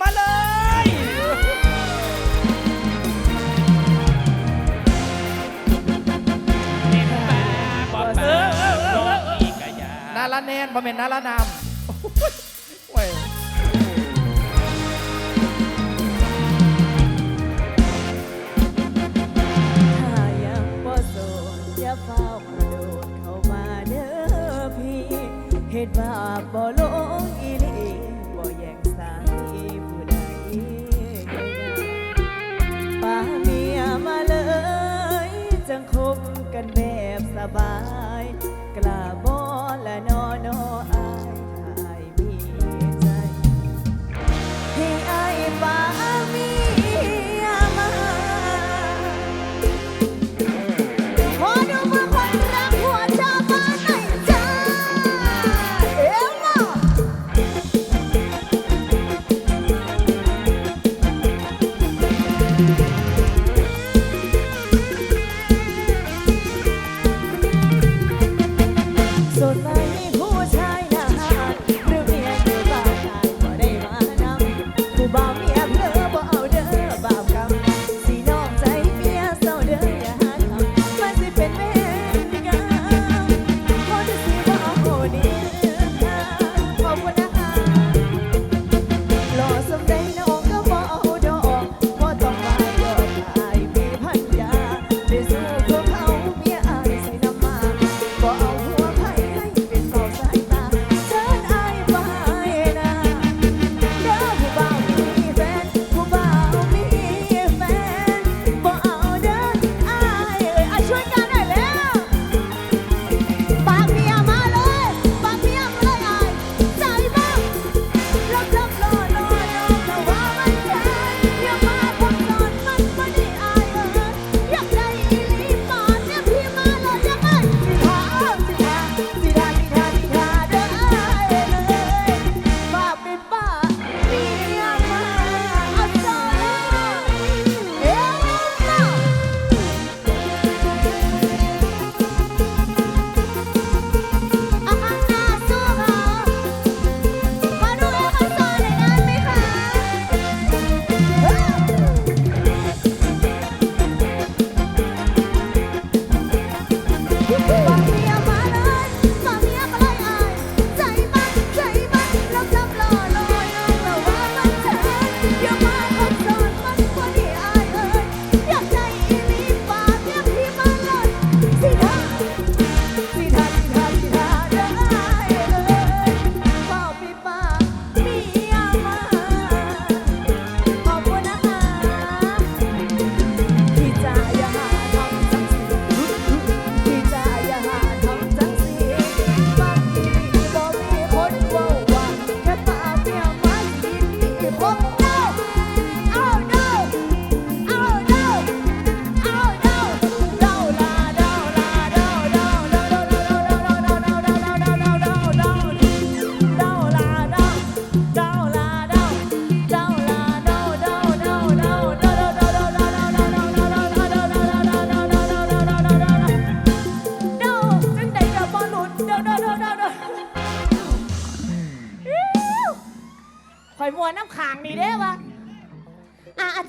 มาเลยนาลาแนนบ่เป็นนาลานาอ้ยบ่โาเฝ้รดดามาาบ่ล กันแบบสบาย กล้าบอละนอนอ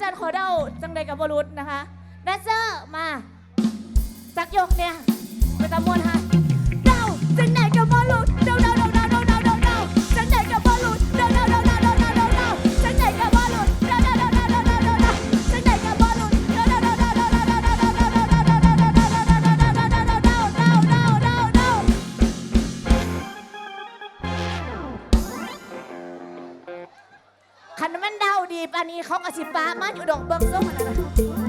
จารย์ขอเดาจังใดกับบรุษนะคะแดนเซอร์มาจักยกเนี่ยไปตะมวนฮะเดาจังใดกับบรุษ งอาสิปามาอยู่ดอกเบิ้งส่งอันนะ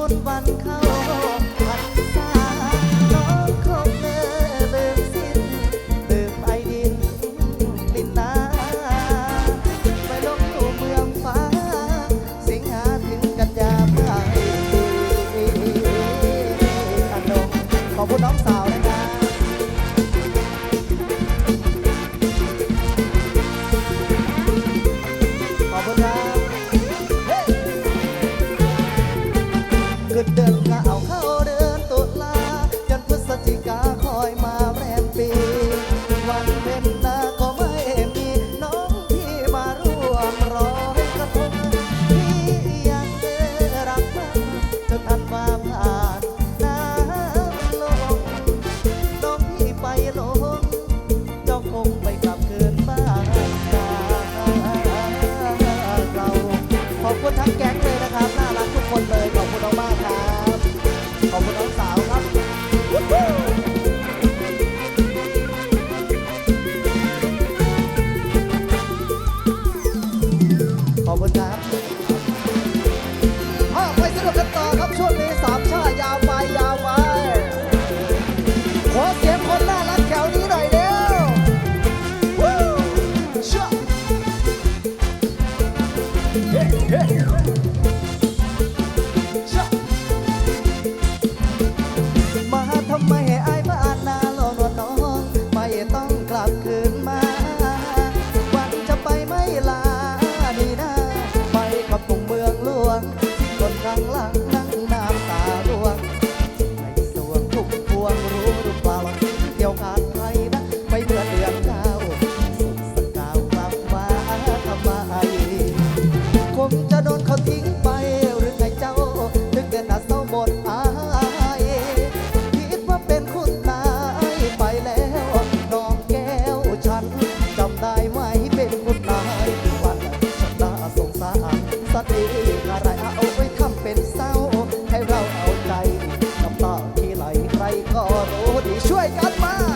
บุญวันเข้า ข รู้ดีช่วยกันมา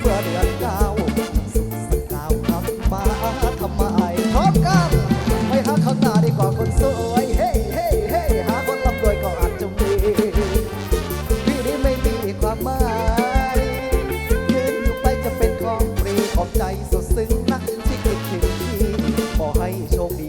เมื่อเดือนเก้าสุขสิเก้าคำฟ้าทำไมทบกันไม่หาข้างหน้าดีกว่าคนสวยเฮ้เฮ้เฮ้หาคนร่ำรวยก็อาจจะมีพี่นี้ไม่มีความหมายยืนอยู่ไปจะเป็นของฟรีขอบใจสดซึ้งนักที่คิดถึงพี่ขอให้โชคดี